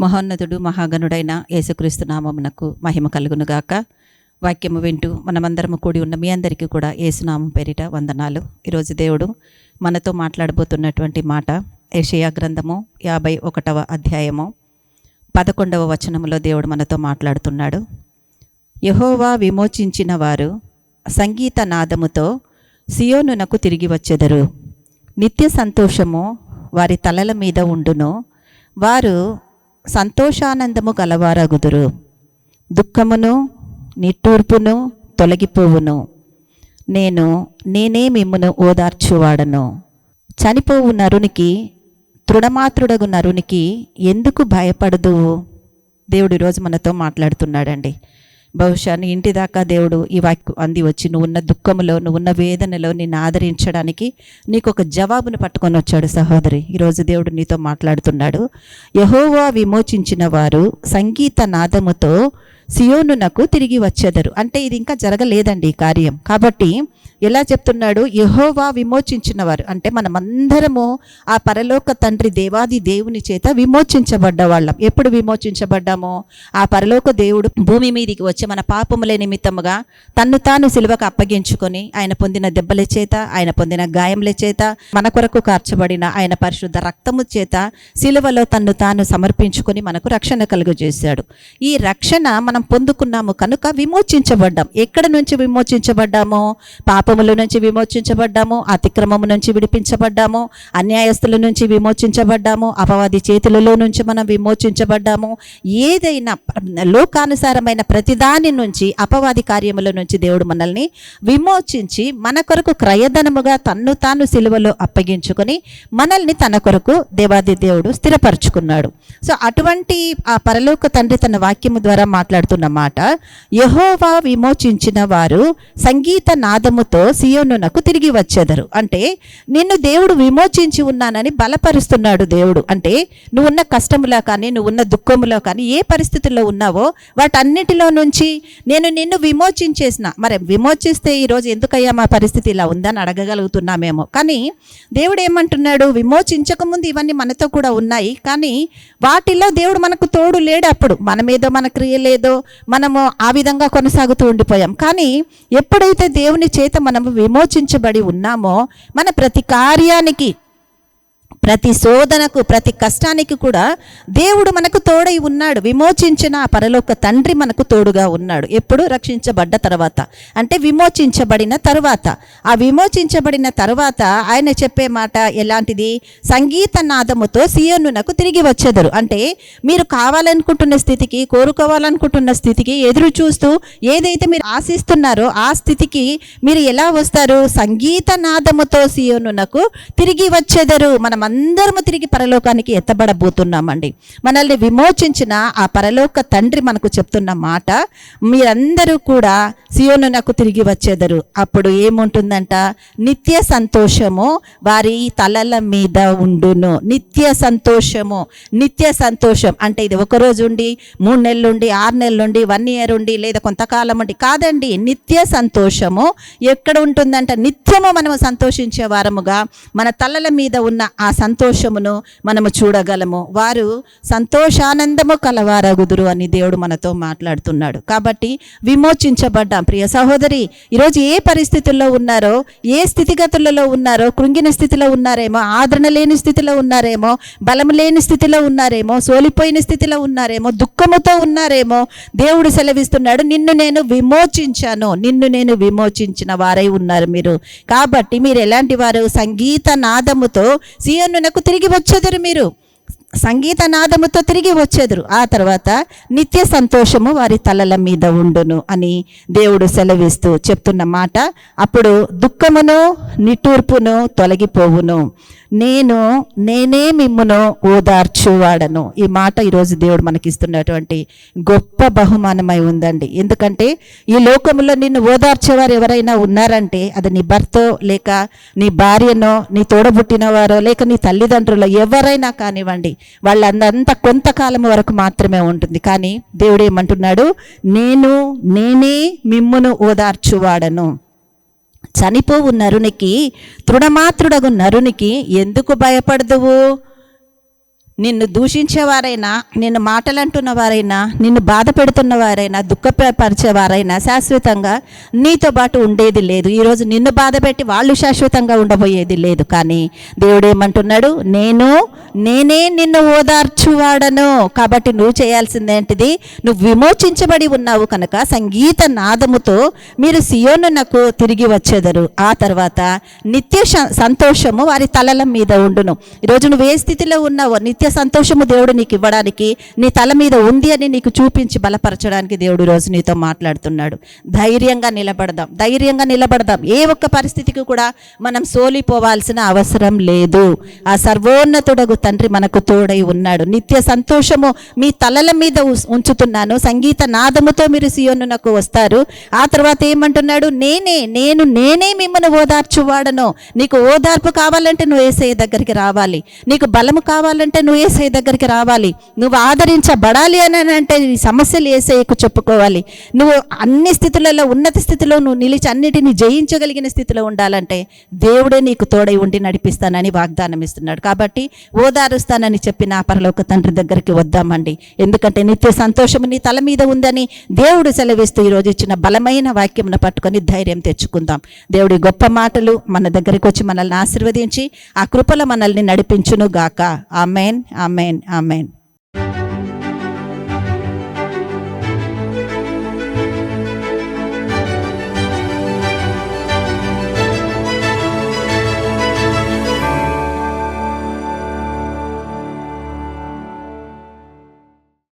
మహోన్నతుడు మహాగణుడైన యేసుక్రీస్తు నామమునకు మహిమ కలుగునుగాక. వాక్యము వింటూ మనమందరము కూడి ఉన్న మీ అందరికీ కూడా యేసునామం పేరిట వందనాలు. ఈరోజు దేవుడు మనతో మాట్లాడబోతున్నటువంటి మాట ఏషియా గ్రంథము యాభై ఒకటవ అధ్యాయము పదకొండవ వచనములో దేవుడు మనతో మాట్లాడుతున్నాడు. యహోవా విమోచించిన వారు సంగీత నాదముతో సియోనునకు తిరిగి వచ్చెదరు. నిత్య సంతోషము వారి తలల మీద ఉండును. వారు సంతోషానందము గలవారగుదురు. దుఃఖమును నిట్టూర్పును తొలగిపోవును. నేను నేనే మిమ్మును ఓదార్చువాడను. చనిపోవు నరునికి తృణమాత్రుడగు నరునికి ఎందుకు భయపడదువు? దేవుడు ఈరోజు మనతో మాట్లాడుతున్నాడండి. బహుశా నీ ఇంటి దాకా దేవుడు ఈ వాక్యం అంది వచ్చి నువ్వు ఉన్న దుఃఖములో నువ్వు ఉన్న వేదనలో నిన్ను ఆదరించడానికి నీకు ఒక జవాబును పట్టుకొని వచ్చాడు సహోదరి. ఈరోజు దేవుడు నీతో మాట్లాడుతున్నాడు. యహోవా విమోచించిన వారు సంగీత నాదముతో సియోనునకు తిరిగి వచ్చేదరు. అంటే ఇది ఇంకా జరగలేదండి ఈ కార్యం. కాబట్టి ఎలా చెప్తున్నాడు? యహోవా విమోచించినవారు. అంటే మనమందరము ఆ పరలోక తండ్రి దేవాది దేవుని చేత విమోచించబడ్డ వాళ్ళం. ఎప్పుడు విమోచించబడ్డామో? ఆ పరలోక దేవుడు భూమి మీదికి వచ్చి మన పాపములే నిమిత్తముగా తన్ను తాను సిలువకు అప్పగించుకొని ఆయన పొందిన దెబ్బల చేత ఆయన పొందిన గాయముల చేత మన కొరకు కార్చబడిన ఆయన పరిశుద్ధ రక్తము చేత సిలువలో తన్ను తాను సమర్పించుకొని మనకు రక్షణ కలుగజేశాడు. ఈ రక్షణ మనం పొందుకున్నాము కనుక విమోచించబడ్డాం. ఎక్కడ నుంచి విమోచించబడ్డాము? పాపముల నుంచి విమోచించబడ్డాము? అతిక్రమము నుంచి విడిపించబడ్డాము? అన్యాయస్తుల నుంచి విమోచించబడ్డాము? అపవాది చేతులలో నుంచి మనం విమోచించబడ్డాము? ఏదైనా లోకానుసారమైన ప్రతిదాని నుంచి అపవాది కార్యముల నుంచి దేవుడు మనల్ని విమోచించి మన కొరకు క్రయధనముగా తన్ను తాను సిలువలో అప్పగించుకొని మనల్ని తన కొరకు దేవాది దేవుడు స్థిరపరచుకున్నాడు. సో అటువంటి ఆ పరలోక తండ్రి తన వాక్యము ద్వారా మాట్లాడుతున్న మాట యహోవా విమోచించిన వారు సంగీత నాదముతో సియోనునకు తిరిగి వచ్చేదరు. అంటే నిన్ను దేవుడు విమోచించి ఉన్నానని బలపరుస్తున్నాడు దేవుడు. అంటే నువ్వున్న కష్టములో కానీ నువ్వున్న దుఃఖములో కానీ ఏ పరిస్థితుల్లో ఉన్నావో వాటన్నిటిలో నుంచి నేను నిన్ను విమోచించేసిన. మరి విమోచిస్తే ఈరోజు ఎందుకయ్యా మా పరిస్థితి ఇలా ఉందని అడగగలుగుతున్నామేమో. కానీ దేవుడు ఏమంటున్నాడు? విమోచించకముందు ఇవన్నీ మనతో కూడా ఉన్నాయి. కానీ వాటిల్లో దేవుడు మనకు తోడు లేడు అప్పుడు మనమేదో మన క్రియ లేదో మనము ఆ విధంగా కొనసాగుతూ ఉండిపోయాం. కానీ ఎప్పుడైతే దేవుని చేత మనము విమోచించబడి ఉన్నామో మన ప్రతి కార్యానికి ప్రతి శోధనకు ప్రతి కష్టానికి కూడా దేవుడు మనకు తోడై ఉన్నాడు. విమోచించిన ఆ పరలోక తండ్రి మనకు తోడుగా ఉన్నాడు. ఎప్పుడు? రక్షించబడ్డ తర్వాత. అంటే విమోచించబడిన తర్వాత. ఆ విమోచించబడిన తర్వాత ఆయన చెప్పే మాట ఎలాంటిది? సంగీత నాదముతో సియోనునకు తిరిగి వచ్చేదరు. అంటే మీరు కావాలనుకుంటున్న స్థితికి కోరుకోవాలనుకుంటున్న స్థితికి ఎదురు చూస్తూ ఏదైతే మీరు ఆశిస్తున్నారో ఆ స్థితికి మీరు ఎలా వస్తారు? సంగీత నాదముతో సియోనునకు తిరిగి వచ్చేదరు. మనం అందరము తిరిగి పరలోకానికి ఎత్తబడబోతున్నామండి. మనల్ని విమోచించిన ఆ పరలోక తండ్రి మనకు చెప్తున్న మాట మీరందరూ కూడా సియోను నాకు తిరిగి వచ్చేదరు. అప్పుడు ఏముంటుందంట? నిత్య సంతోషము వారి తలల మీద ఉండును. నిత్య సంతోషము నిత్య సంతోషం అంటే ఇది ఒక రోజు ఉండి మూడు నెలలు ఉండి ఆరు నెలలు ఉండి వన్ ఇయర్ ఉండి లేదా కొంతకాలం ఉండి కాదండి. నిత్య సంతోషము ఎక్కడ ఉంటుందంట? నిత్యము మనము సంతోషించే వారముగా మన తలల మీద ఉన్న ఆ సంతోషమును మనము చూడగలము. వారు సంతోషానందము కలవారగుదురు అని దేవుడు మనతో మాట్లాడుతున్నాడు. కాబట్టి విమోచించబడ్డాం. ప్రియ సహోదరి ఈరోజు ఏ పరిస్థితుల్లో ఉన్నారో ఏ స్థితిగతులలో ఉన్నారో కృంగిన స్థితిలో ఉన్నారేమో ఆదరణ లేని స్థితిలో ఉన్నారేమో బలం లేని స్థితిలో ఉన్నారేమో సోలిపోయిన స్థితిలో ఉన్నారేమో దుఃఖముతో ఉన్నారేమో దేవుడు సెలవిస్తున్నాడు నిన్ను నేను విమోచించాను. నిన్ను నేను విమోచించిన వారై ఉన్నారు మీరు. కాబట్టి మీరు ఎలాంటి వారు? సంగీత నాదముతో సియోనునకు తిరిగి వచ్చేదరు మీరు. సంగీత నాదముతో తిరిగి వచ్చేదురు. ఆ తర్వాత నిత్య సంతోషము వారి తలల మీద ఉండును అని దేవుడు సెలవిస్తూ చెప్తున్న మాట. అప్పుడు దుఃఖమును నిట్టూర్పును తొలగిపోవును. నేను నేనే మిమ్మును ఓదార్చువాడను. ఈ మాట ఈరోజు దేవుడు మనకిస్తున్నటువంటి గొప్ప బహుమానమై ఉందండి. ఎందుకంటే ఈ లోకంలో నిన్ను ఓదార్చేవారు ఎవరైనా ఉన్నారంటే అది నీ భర్తో లేక నీ భార్యనో నీ తోడబుట్టిన వారో లేక నీ తల్లిదండ్రులు ఎవరైనా కానివ్వండి వాళ్ళందంతా కొంతకాలం వరకు మాత్రమే ఉంటుంది. కానీ దేవుడు ఏమంటున్నాడు? నేను నేనే మిమ్మును ఓదార్చువాడను. చనిపోవు నరునికి తృణమాత్రుడగు నరునికి ఎందుకు భయపడదువు? నిన్ను దూషించేవారైనా నిన్ను మాటలంటున్న వారైనా నిన్ను బాధ పెడుతున్న వారైనా దుఃఖపరిచేవారైనా శాశ్వతంగా నీతో పాటు ఉండేది లేదు. ఈరోజు నిన్ను బాధ పెట్టి వాళ్ళు శాశ్వతంగా ఉండబోయేది లేదు. కానీ దేవుడు ఏమంటున్నాడు నేను నేనే నిన్ను ఓదార్చువాడను. కాబట్టి నువ్వు చేయాల్సిందేంటిది నువ్వు విమోచించబడి ఉన్నావు కనుక సంగీత నాదముతో మీరు సియోనునకు తిరిగి వచ్చేదరు. ఆ తర్వాత నిత్య సంతోషము వారి తలల మీద ఉండును. ఈరోజు నువ్వు ఏ స్థితిలో ఉన్నావో నిత్య సంతోషము దేవుడు నీకు ఇవ్వడానికి నీ తల మీద ఉంది అని నీకు చూపించి బలపరచడానికి దేవుడు రోజు నీతో మాట్లాడుతున్నాడు. ధైర్యంగా నిలబడదాం ధైర్యంగా నిలబడదాం. ఏ ఒక్క పరిస్థితికి కూడా మనం సోలిపోవాల్సిన అవసరం లేదు. ఆ సర్వోన్నతుడగు తండ్రి మనకు తోడై ఉన్నాడు. నిత్య సంతోషము మీ తలల మీద ఉంచుతున్నాను. సంగీత నాదముతో మీరు సియోనునకు వస్తారు. ఆ తర్వాత ఏమంటున్నాడు? నేనే నేను నేనే మిమ్మల్ని ఓదార్చువాడను. నీకు ఓదార్పు కావాలంటే నువ్వు ఏసఐ దగ్గరికి రావాలి. నీకు బలము కావాలంటే నువ్వు ఏసై దగ్గరికి రావాలి. నువ్వు ఆదరించబడాలి అని అంటే ఈ సమస్యలు ఏసైకు చెప్పుకోవాలి. నువ్వు అన్ని స్థితులలో ఉన్నత స్థితిలో నువ్వు నిలిచి అన్నిటిని జయించగలిగిన స్థితిలో ఉండాలంటే దేవుడే నీకు తోడై ఉండి నడిపిస్తానని వాగ్దానం ఇస్తున్నాడు. కాబట్టి ఓదారుస్తానని చెప్పిన పరలోక తండ్రి దగ్గరికి వద్దామండి. ఎందుకంటే నిత్య సంతోషము నీ తల మీద ఉందని దేవుడు సెలవిస్తూ ఈరోజు ఇచ్చిన బలమైన వాక్యమును పట్టుకొని ధైర్యం తెచ్చుకుందాం. దేవుడి గొప్ప మాటలు మన దగ్గరికి వచ్చి మనల్ని ఆశీర్వదించి ఆ కృపల మనల్ని నడిపించును గాక ఆమెన్. Amen amen